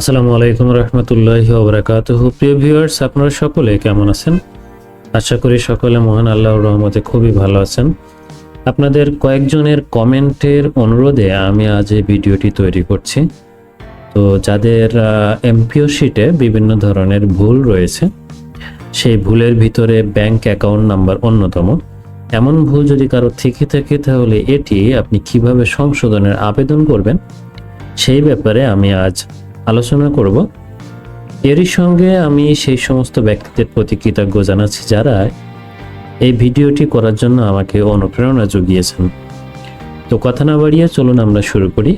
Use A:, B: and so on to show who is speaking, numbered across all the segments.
A: আসসালামু আলাইকুম রহমতুল্লাহি ওবরাকাতুহ প্রিয় ভিউয়ার্স, আপনারা সকলে কেমন আছেন? আশা করি সকলে মহান আল্লাহর রহমতে খুবই ভালো আছেন। আপনাদের কয়েকজনের কমেন্টের অনুরোধে আমি আজ এই ভিডিওটি তৈরি করছি। তো যাদের এমপিও শিটে বিভিন্ন ধরনের ভুল রয়েছে, সেই ভুলের ভিতরে ব্যাংক অ্যাকাউন্ট নাম্বার অন্যতম। এমন ভুল যদি কারও থেকে থাকে, তাহলে এটি আপনি কীভাবে সংশোধনের আবেদন করবেন, সেই ব্যাপারে আমি আজ আলোচনা করব। এরই সঙ্গে আমি সেই সমস্ত ব্যক্তিদের প্রতি কৃতজ্ঞ জানাচ্ছি যারা এই ভিডিওটি করার জন্য আমাকে অনুপ্রেরণা জুগিয়েছেন। তো কথা না বাড়িয়ে চলুন আমরা শুরু করি।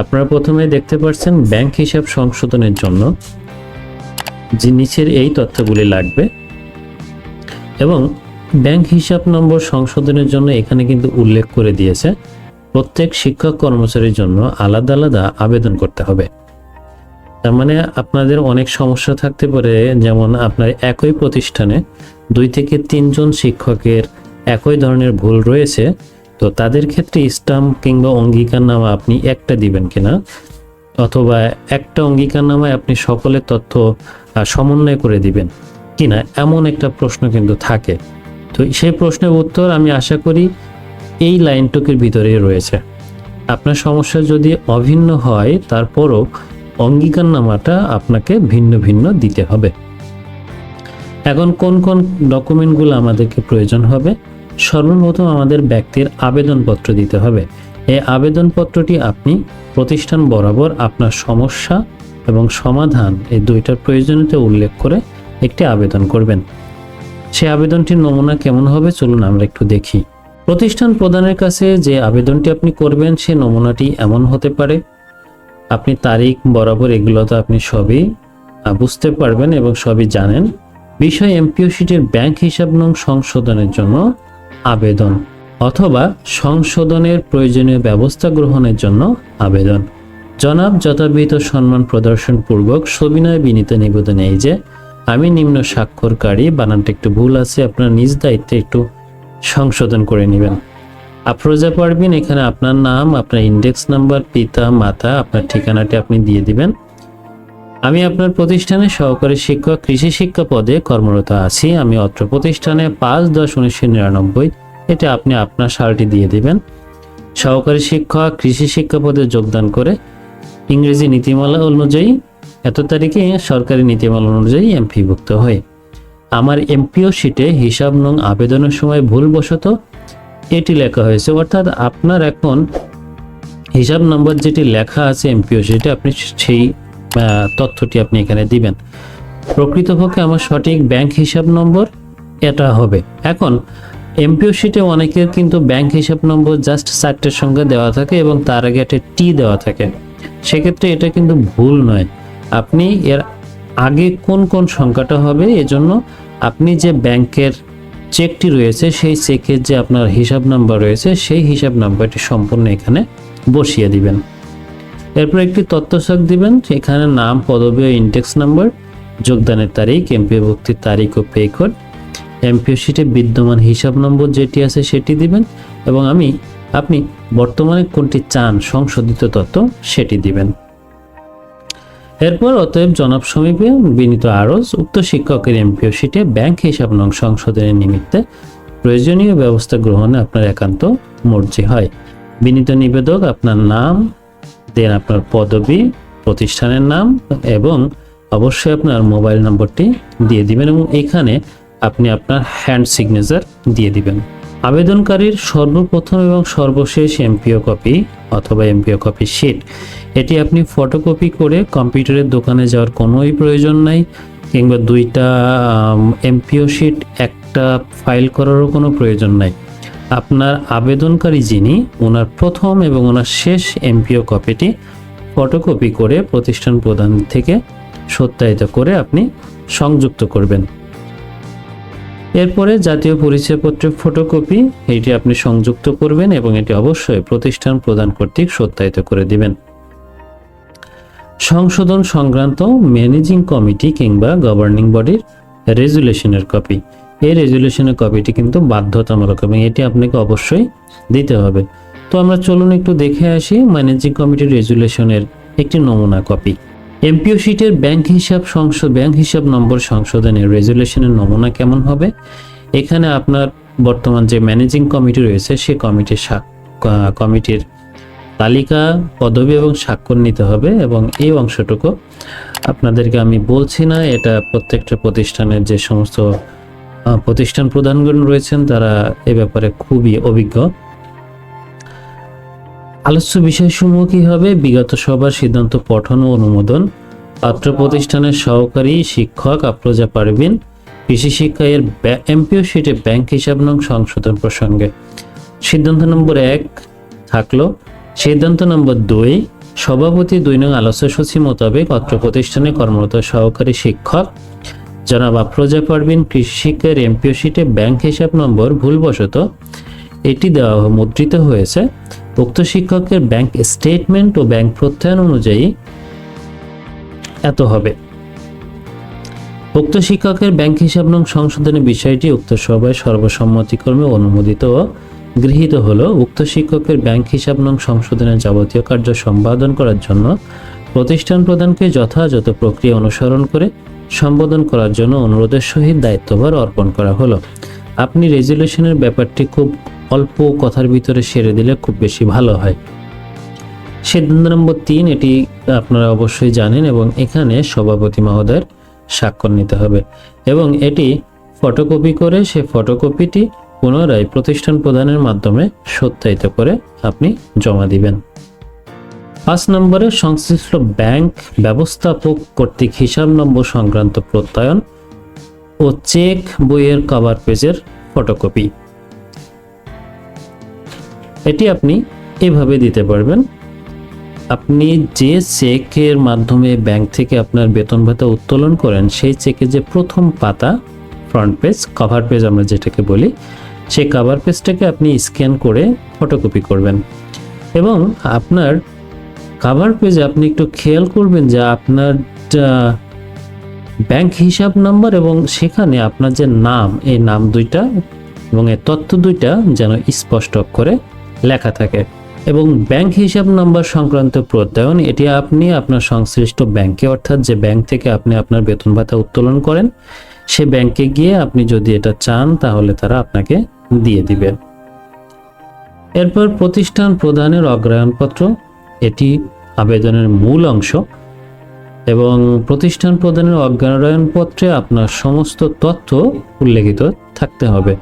A: আপনারা প্রথমে দেখতে পাচ্ছেন ব্যাংক হিসাব সংশোধনের জন্য যে নিচের এই তথ্যগুলি লাগবে এবং ব্যাংক হিসাব নম্বর সংশোধনের জন্য এখানে কিন্তু উল্লেখ করে দিয়েছে, প্রত্যেক শিক্ষক কর্মচারীর জন্য আলাদা আলাদা আবেদন করতে হবে। তার মানে আপনাদের অনেক সমস্যা থাকতে পারে, যেমন আপনার একই প্রতিষ্ঠানে দুই থেকে তিনজন শিক্ষকের একই ধরনের ভুল রয়েছে, তো তাদের ক্ষেত্রে স্টাম্প কিংবা অঙ্গীকারনামা আপনি একটা দিবেন কিনা? অথবা একটা অঙ্গীকার অঙ্গীকারনামায় আপনি সকলের তথ্য সমন্বয় করে দিবেন কিনা? এমন একটা প্রশ্ন কিন্তু থাকে। তো সেই প্রশ্নের উত্তর আমি আশা করি এই লাইনটুকের ভিতরেই রয়েছে। আপনার সমস্যা যদি অভিন্ন হয়, তারপরও অঙ্গীকারনামাটা আপনাকে ভিন্ন ভিন্ন দিতে হবে। এখন কোন কোন ডকুমেন্টগুলো আমাদেরকে প্রয়োজন হবে? সর্বপ্রথম আমাদের ব্যক্তির আবেদনপত্র দিতে হবে। এই আবেদনপত্রটি আপনি প্রতিষ্ঠান বরাবর আপনার সমস্যা এবং সমাধান এই দুইটার প্রয়োজনীয়তা উল্লেখ করে একটি আবেদন করবেন। সেই আবেদনটির নমুনা কেমন হবে চলুন আমরা একটু দেখি। প্রতিষ্ঠান প্রদানের কাছে যে আবেদনটি আপনি করবেন, সে নমুনাটি এমন হতে পারে। আপনি তারিখ, বরাবর এগুলো তো আপনি সবই বুঝতে পারবেন এবং সবই জানেন। বিষয় এমপিও শিটের ব্যাংক হিসাব নং সংশোধনের জন্য আবেদন অথবা সংশোধনের প্রয়োজনীয় ব্যবস্থা গ্রহণের জন্য আবেদন। জনাব যথাবিহিত সম্মান প্রদর্শন পূর্বক সবিনয় বিনীত নিবেদন এই যে আমি নিম্ন স্বাক্ষরকারী, বানানটা একটু ভুল আছে, আপনার নিজ দায়িত্বে একটু সংশোধন করে নেবেন। আফরোজা পারবিন এখানে আপনার নাম, আপনার ইন্ডেক্স নাম্বার পিতা, মাতা, আপনার ঠিকানাটি আপনি দিয়ে দিবেন। আমি আপনার প্রতিষ্ঠানে সহকারী শিক্ষক, কৃষি শিক্ষা পদে কর্মরত আছি। আমি অত্র প্রতিষ্ঠানে পাঁচ দশ উনিশশো নিরানব্বই এটা আপনি আপনার সালটি দিয়ে দিবেন। সহকারী শিক্ষক, কৃষি শিক্ষা পদে যোগদান করে ইংরেজি নীতিমালা অনুযায়ী এত তারিখে সরকারি নীতিমালা অনুযায়ী এমপিভুক্ত হয়। আমার এমপিও শিটে হিসাব নং আবেদনের সময় ভুলবশত এটি লেখা হয়েছে। অর্থাৎ আপনার এখন হিসাব নম্বর যেটি লেখা আছে এমপিও শিটে, আপনি সেই তথ্যটি আপনি এখানে দিবেন। প্রকৃতপক্ষে আমার সঠিক ব্যাংক হিসাব নম্বর এটা হবে। এখন, এমপিও শিটে অনেকের কিন্তু ব্যাংক হিসাব নম্বর জাস্ট চারটের সঙ্গে দেওয়া থাকে এবং তার আগে একটা টি দেওয়া থাকে। সেক্ষেত্রে এটা কিন্তু ভুল নয়। আপনি এর আগে কোন কোন সংখ্যাটা হবে? এজন্য আপনি যে ব্যাংকের চেকটি রয়েছে, সেই চেকের যে আপনার হিসাব নাম্বার রয়েছে, সেই হিসাব নাম্বারটি সম্পূর্ণ এখানে বসিয়ে দিবেন। এরপর একটি তথ্যশক দিবেন, এখানে নাম, পদবী ও ইন্ডেক্স নাম্বার যোগদানের তারিখ এমপিও ভুক্তির তারিখ ও পে কোড এমপিও শিটে বিদ্যমান হিসাব নম্বর যেটি আছে সেটি দিবেন এবং আমি, আপনি বর্তমানে কোনটি চান, সংশোধিত তথ্য সেটি দিবেন। এরপর অতএব জনাব সমীপে বিনীত আরজ উক্ত শিক্ষকের এমপিও শিটে ব্যাংক হিসাব নং সংশোধনের নিমিত্তে প্রয়োজনীয় ব্যবস্থা গ্রহণে আপনার একান্ত মর্জি হয়। বিনীত নিবেদক আপনার নাম, দেন আপনার পদবি, প্রতিষ্ঠানের নাম এবং অবশ্যই আপনার মোবাইল নম্বরটি দিয়ে দিবেন এবং এখানে আপনি আপনার হ্যান্ড সিগনেচার দিয়ে দিবেন। আবেদনকারীর সর্বপ্রথম এবং সর্বশেষ এমপিও কপি অথবা এমপিও কপি শিট এটি আপনি ফটোকপি করে কম্পিউটারের দোকানে যাওয়ার কোনোই প্রয়োজন নাই, কিংবা দুইটা এমপিও শিট একটা ফাইল করারও কোনো প্রয়োজন নাই। আপনার আবেদনকারী যিনি, ওনার প্রথম এবং ওনার শেষ এমপিও কপিটি ফটোকপি করে প্রতিষ্ঠান প্রদান থেকে সত্যায়িত করে আপনি সংযুক্ত করবেন। এরপরে জাতীয় পরিচয়পত্রের ফটোকপি এটি আপনি সংযুক্ত করবেন এবং এটি অবশ্যই প্রতিষ্ঠান প্রদান কর্তৃক সত্যায়িত করে দিবেন। সংশোধন সংক্রান্ত ম্যানেজিং কমিটি কিংবা গভর্নিং বডির রেজুলেশনের কপি এই রেজুলেশনের কপিটি কিন্তু বাধ্যতামূলক এবং এটি আপনাকে অবশ্যই দিতে হবে। তো আমরা চলুন একটু দেখে আসি ম্যানেজিং কমিটির রেজুলেশনের একটি নমুনা কপি এমপিও শিটের ব্যাংক হিসাব সংশোধ ব্যাংক হিসাব নম্বর সংশোধনের রেজুলেশনের নমুনা কেমন হবে? এখানে আপনার বর্তমান যে ম্যানেজিং কমিটি রয়েছে, সে কমিটির কমিটির তালিকা, পদবি এবং স্বাক্ষর নিতে হবে এবং এই অংশটুকু আপনাদেরকে আমি বলছি না, এটা প্রত্যেকটা প্রতিষ্ঠানের যে সমস্ত প্রতিষ্ঠান প্রধানগণ রয়েছেন, তারা এ ব্যাপারে খুবই অভিজ্ঞ। আলোচ্য বিষয়সমূহ কি হবে? বিগত সভার সিদ্ধান্ত পঠন ও অনুমোদন। পাত্র প্রতিষ্ঠানের সহকারী শিক্ষক আফরোজা পারভিন। কৃষি শিক্ষা এর এমপিও শিটে ব্যাংক হিসাব নং সংশোধন প্রসঙ্গে। সিদ্ধান্ত নম্বর এক থাকল, সিদ্ধান্ত নম্বর দুই, সভাপতি দুই নং আলোচ্য সূচি মোতাবেক অত্র প্রতিষ্ঠানে কর্মরত সহকারী শিক্ষক। জনাব আফরোজা পারভিন কৃষি শিক্ষার এমপিও শিটে ব্যাংক হিসাব নম্বর ভুলবশত এটি দেওয়া মুদ্রিত হয়েছে। উক্ত শিক্ষকের ব্যাংক স্টেটমেন্ট ও ব্যাংক প্রত্যয়ন অনুযায়ী এত হবে। উক্ত শিক্ষকের ব্যাংক হিসাব নং সংশোধনের বিষয়টি উক্ত সভায় সর্বসম্মতিক্রমে অনুমোদিত ও গৃহীত হলো। উক্ত শিক্ষকের ব্যাংক হিসাব নং সংশোধনের যাবতীয় কার্য সম্পাদন করার জন্য প্রতিষ্ঠান প্রদানকে যথাযথ প্রক্রিয়া অনুসরণ করে সম্বোধন করার জন্য অনুরোধের সহিত দায়িত্বভার অর্পণ করা হলো। আপনি রেজুলেশনের ব্যাপারটি খুব অল্প কথার ভিতরে সেরে দিলে খুব বেশি ভালো হয়। সিদ্ধান্ত নম্বর তিন, এটি আপনারা অবশ্যই জানেন এবং এখানে সভাপতি মহোদয়ের স্বাক্ষর নিতে হবে এবং এটি ফটোকপি করে সে ফটোকপিটি পুনরায় প্রতিষ্ঠান প্রদানের মাধ্যমে সত্যায়িত করে আপনি জমা দিবেন। পাঁচ নম্বরে, সংশ্লিষ্ট ব্যাংক ব্যবস্থাপক কর্তৃক হিসাব নম্বর সংক্রান্ত প্রত্যয়ন ও চেক বইয়ের কভার পেজের ফটোকপি। এটি আপনি এভাবে দিতে পারবেন। আপনি যে চেকের মাধ্যমে ব্যাংক থেকে আপনার বেতন ভাতা উত্তোলন করেন, সেই চেকের যে প্রথম পাতা ফ্রন্ট পেজ কভার পেজ আমরা যেটাকে বলি সেই কভার পেজটাকে আপনি স্ক্যান করে ফটোকপি করবেন। এবং আপনার কভার পেজে আপনি একটু খেয়াল করবেন যে আপনার ব্যাংক হিসাব নাম্বার এবং সেখানে আপনার যে নাম, এই নাম দুইটা এবং এই তথ্য দুইটা যেন স্পষ্ট করে লেখা থাকে। এবং ব্যাংক হিসাব নাম্বার সংক্রান্ত প্রত্যয়ন, এটি আপনি আপনার সংশ্লিষ্ট ব্যাংকে অর্থাৎ যে ব্যাংক থেকে আপনি আপনার বেতন ভাতা উত্তোলন করেন, সে ব্যাংকে গিয়ে আপনি যদি এটা চান, তাহলে তারা আপনাকে দিয়ে দিবে। এরপর প্রতিষ্ঠান প্রদানের অগ্রায়ণপত্র এটি আবেদনের মূল অংশ। এবং প্রতিষ্ঠান প্রদানের অগ্রায়ণপত্রে আপনার সমস্ত তথ্য উল্লেখিত থাকতে হবে।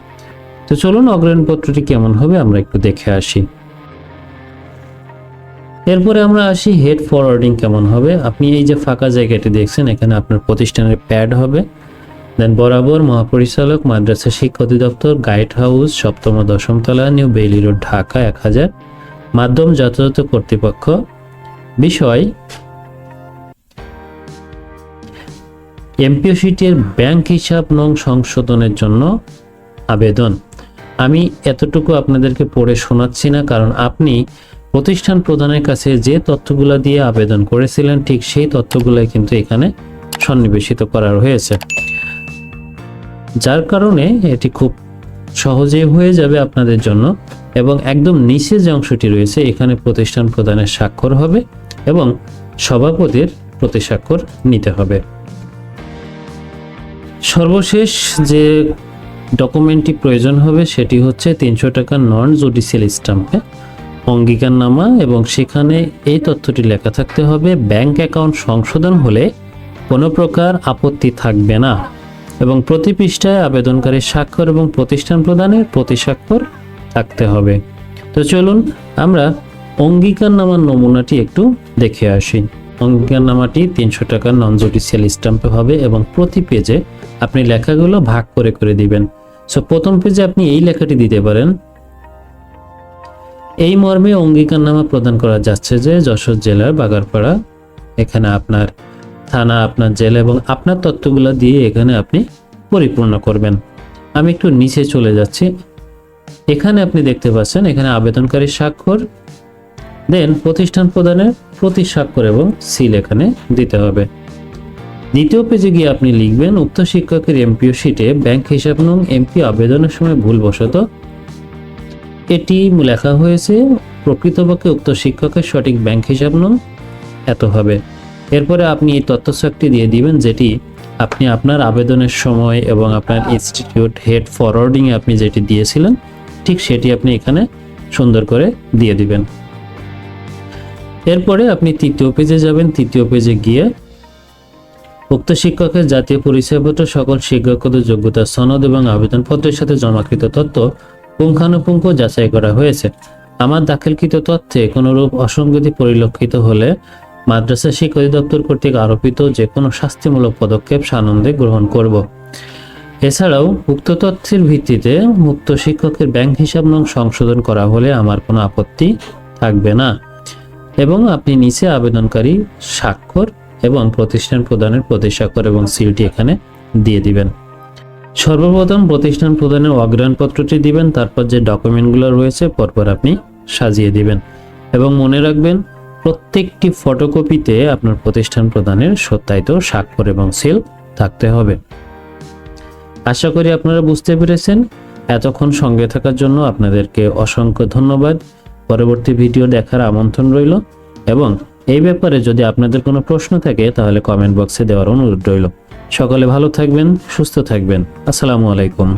A: তো চলুন অগ্রায়ণপত্রটি কেমন হবে আমরা একটু দেখে আসি। এরপরে আমরা আসি হেড ফরওয়ার্ডিং কেমন হবে। আপনি এই যে ফাঁকা জায়গাটি দেখছেন, এখানে আপনার প্রতিষ্ঠানের প্যাড হবে। দেন বরাবর মহাপরিচালক, মাদ্রাসা শিক্ষা অধিদপ্তর গাইড হাউস সপ্তম দশম তলা নিউ বেইলি রোড ঢাকা, এক হাজার। মাধ্যম যথাযথ কর্তৃপক্ষ। বিষয় এমপিও সিটির ব্যাংক হিসাব নং সংশোধনের জন্য আবেদন। আমি এতটুকু আপনাদেরকে পড়ে শোনাচ্ছি না, কারণ আপনি প্রতিষ্ঠান প্রধানের কাছে যে তথ্যগুলো দিয়ে আবেদন করেছিলেন, ঠিক সেই তথ্যগুলোই কিন্তু এখানে সন্নিবেশিত করা হয়েছে। যার কারণে এটি খুব সহজেই হয়ে যাবে আপনাদের জন্য এবং একদম নিচে যে অংশটি রয়েছে, এখানে প্রতিষ্ঠান প্রদানের স্বাক্ষর হবে এবং সভাপতির প্রতি স্বাক্ষর নিতে হবে। সর্বশেষ যে ডকুমেন্টটি প্রয়োজন হবে সেটি হচ্ছে তিনশো টাকা নন জুডিশিয়াল স্টাম্পে অঙ্গীকারনামা এবং সেখানে এই তথ্যটি লেখা থাকতে হবে, ব্যাংক অ্যাকাউন্ট সংশোধন হলে কোনো প্রকার আপত্তি থাকবে না। এবং প্রতি পৃষ্ঠায় আবেদনকারীর স্বাক্ষর এবং প্রতিষ্ঠান প্রদানের প্রতি স্বাক্ষর থাকতে হবে। তো চলুন আমরা অঙ্গীকারনামার নমুনাটি একটু দেখে আসি। অঙ্গীকারনামাটি তিনশো টাকার নন জুডিশিয়াল স্টাম্পে হবে এবং প্রতি পেজে আপনি লেখাগুলো ভাগ করে করে দিবেন। সো প্রথম পেজে আপনি এই লেখাটি দিতে পারেন। এই মর্মে প্রদান করা যাচ্ছে যে যশোর জেলার বাগারপাড়া, এখানে আপনার থানা, আপনার জেলা এবং আপনার তথ্যগুলো দিয়ে এখানে আপনি পরিপূর্ণ করবেন। আমি একটু নিচে চলে যাচ্ছি। এখানে আপনি দেখতে পাচ্ছেন, এখানে আবেদনকারী স্বাক্ষর, দেন প্রতিষ্ঠান প্রদানের প্রতি স্বাক্ষর এবং সিল এখানে দিতে হবে। দ্বিতীয় পেজে গিয়ে আপনি লিখবেন, উক্ত শিক্ষকের এমপিও শিটে ব্যাংক হিসাব নং এমপি আবেদনের সময় ভুলবশত এটি লেখা হয়েছে, প্রকৃতপক্ষে উক্ত শিক্ষকের সঠিক ব্যাংক হিসাব নং এত হবে। এরপরে আপনি এই তথ্য তথ্যসাকটি দিয়ে দিবেন যেটি আপনি আপনার আবেদনের সময় এবং আপনার ইনস্টিটিউট হেড ফরওয়ার্ডিংয়ে আপনি যেটি দিয়েছিলেন, ঠিক সেটি আপনি এখানে সুন্দর করে দিয়ে দিবেন। এরপরে আপনি তৃতীয় পেজে যাবেন। তৃতীয় পেজে গিয়ে উক্ত শিক্ষকের জাতীয় পরিচয়পত্র সকল শিক্ষকদের যোগ্যতা, সনদ এবং আবেদনপত্রের সাথে জমাকৃত তথ্য পুঙ্খানুপুঙ্খ যাচাই করা হয়েছে। আমার দাখিলকৃত তথ্যে কোনোরূপ অসঙ্গতি পরিলক্ষিত হলে মাদ্রাসা শিক্ষা অধিদপ্তর কর্তৃক আরোপিত যে কোনো শাস্তিমূলক পদক্ষেপ সানন্দে গ্রহণ করব। এছাড়াও উক্ত তথ্যের ভিত্তিতে মুক্ত শিক্ষকের ব্যাংক হিসাব নং সংশোধন করা হলে আমার কোনো আপত্তি থাকবে না। এবং আপনি নিচে আবেদনকারী স্বাক্ষর এবং প্রতিষ্ঠান প্রদানের প্রতিস্বাক্ষর এবং সিলটি এখানে দিয়ে দিবেন। সর্বপ্রথম প্রতিষ্ঠান প্রদানের অগ্রাণপত্রটি দিবেন, তারপর যে ডকুমেন্টগুলো রয়েছে পরপর আপনি সাজিয়ে দিবেন। এবং মনে রাখবেন, প্রত্যেকটি ফটোকপিতে আপনার প্রতিষ্ঠান প্রদানের সত্যায়িত স্বাক্ষর এবং সিল থাকতে হবে। আশা করি আপনারা বুঝতে পেরেছেন। এতক্ষণ সঙ্গে থাকার জন্য আপনাদেরকে অসংখ্য ধন্যবাদ। পরবর্তী ভিডিও দেখার আমন্ত্রণ রইল এবং এই ব্যাপারে যদি আপনাদের কোনো প্রশ্ন থাকে তাহলে কমেন্ট বক্সে দেওয়ার অনুরোধ রইল। সকলে ভালো থাকবেন, সুস্থ থাকবেন। আসসালামু আলাইকুম।